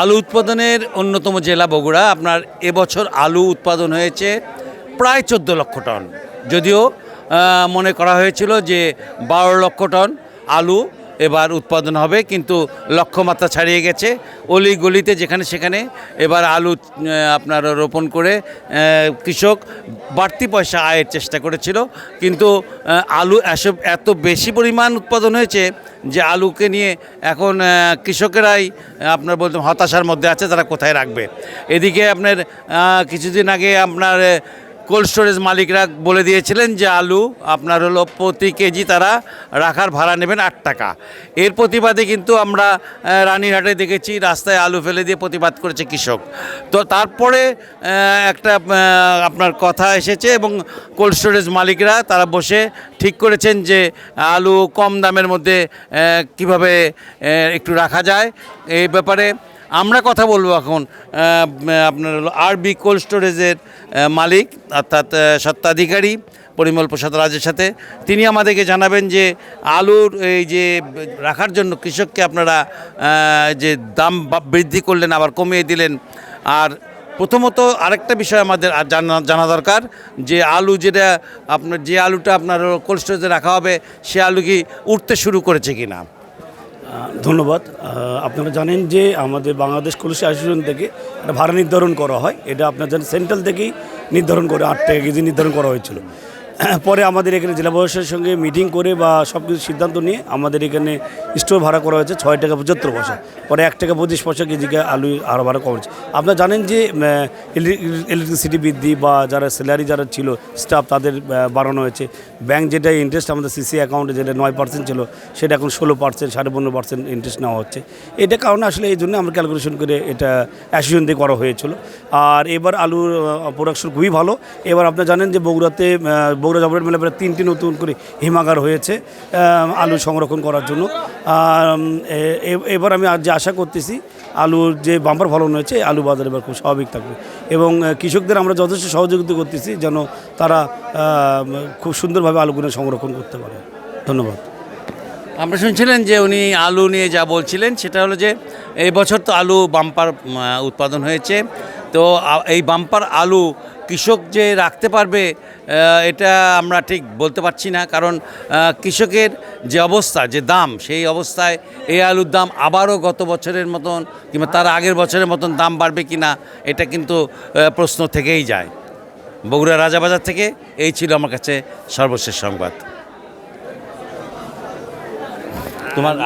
আলু উৎপাদনের অন্যতম জেলা বগুড়া। আপনার এবছর আলু উৎপাদন হয়েছে প্রায় চোদ্দ লক্ষ টন। যদিও মনে করা হয়েছিল যে বারো লক্ষ টন আলু এবার উৎপাদন হবে, কিন্তু লক্ষ্যমাত্রা ছাড়িয়ে গেছে। অলি গলিতে যেখানে সেখানে এবার আলু আপনার রোপণ করে কৃষক বাড়তি পয়সা আয়ের চেষ্টা করেছিল। কিন্তু আলু এসব এত বেশি পরিমাণ উৎপাদন হয়েছে যে আলুকে নিয়ে এখন কৃষকেরাই আপনার বলতে হতাশার মধ্যে আছে, তারা কোথায় রাখবে? এদিকে আপনার কিছুদিন আগে আপনার কোল্ড স্টোরেজ মালিকরা বলে দিয়েছিলেন যে আলু আপনার হলো প্রতি কেজি তারা রাখার ভাড়া নেবেন আট টাকা। এর প্রতিবাদে কিন্তু আমরা রানীরহাটে দেখেছি রাস্তায় আলু ফেলে দিয়ে প্রতিবাদ করেছে কৃষক। তো তারপরে একটা আপনার কথা এসেছে এবং কোল্ড স্টোরেজ মালিকরা তারা বসে ঠিক করেছেন যে আলু কম দামের মধ্যে কীভাবে একটু রাখা যায়। এই ব্যাপারে আমরা কথা বলব এখন আপনার আরবি কোল্ড স্টোরেজের মালিক অর্থাৎ আহ, স্বত্বাধিকারী পরিমল প্রসাদ রাজের সাথে। তিনি আমাদেরকে জানাবেন যে আলুর এই যে রাখার জন্য কৃষককে আপনারা যে দাম বৃদ্ধি করলেন আবার কমিয়ে দিলেন। আর প্রথমত আরেকটা বিষয় আমাদের জানা জানা দরকার যে আলু যেটা আপনার যে আলুটা আপনার কোল্ড স্টোরেজে রাখা হবে সে আলু কি উঠতে শুরু করেছে কিনা। আহ, ধন্যবাদ। আপনারা জানেন যে আমাদের বাংলাদেশ কলসি অ্যাসোসিয়েশন থেকে একটা ভাড়া নির্ধারণ করা হয়। এটা আপনার জানেন, সেন্ট্রাল থেকেই নির্ধারণ করে, আট টাকা কেজি নির্ধারণ করা হয়েছিল। পরে আমাদের এখানে জেলা প্রশাসনের সঙ্গে মিটিং করে বা সব কিছু সিদ্ধান্ত নিয়ে আমাদের এখানে স্টোর ভাড়া করা হয়েছে ছয় টাকা পঁচাত্তর পয়সা। পরে এক টাকা পঁচিশ পয়সা কেজিকে আলু আরও ভাড়া কমেছে আপনারা জানেন যে ইলেকট্রিসিটি বৃদ্ধি বা যারা স্যালারি যারা ছিল স্টাফ তাদের বাড়ানো হয়েছে। ব্যাংক যেটা ইন্টারেস্ট আমাদের সিসি অ্যাকাউন্টে যেটা নয় পার্সেন্ট ছিল, সেটা এখন ষোলো পার্সেন্ট সাড়ে পনেরো পার্সেন্ট ইন্টারেস্ট নেওয়া হচ্ছে। এটা কারণে আসলে এই জন্য আমরা ক্যালকুলেশন করে এটা অ্যাসোসিয়েশন দিয়ে করা হয়েছিল। আর এবার আলুর প্রোডাকশন খুবই ভালো। এবার আপনারা জানেন যে বগুড়াতে বগুড়া জবরেট মেলা প্রায় তিনটি নতুন করে হিমাগার হয়েছে আলু সংরক্ষণ করার জন্য। এবার আমি যে আশা করতেছি, আলুর যে বাম্পার ফলন হয়েছে আলু বাজার এবার খুব স্বাভাবিক থাকবে। এবং কৃষকদের আমরা যথেষ্ট সহযোগিতা করতেছি যেন তারা খুব সুন্দরভাবে আলুগুলো সংরক্ষণ করতে পারে। ধন্যবাদ। আমরা শুনছিলেন যে উনি আলু নিয়ে যা বলছিলেন, সেটা হলো যে এই বছর তো আলু বাম্পার উৎপাদন হয়েছে। তো এই বাম্পার আলু কৃষক যে রাখতে পারবে এটা আমরা ঠিক বলতে পারছি না। কারণ কৃষকের যে অবস্থা, যে দাম, সেই অবস্থায় এই আলুর দাম আবারও গত বছরের মতন কিংবা তার আগের বছরের মতন দাম বাড়বে কি না এটা কিন্তু প্রশ্ন থেকেই যায়। বগুড়া রাজাবাজার থেকে এই ছিল আমার কাছে সর্বশেষ সংবাদ। তোমার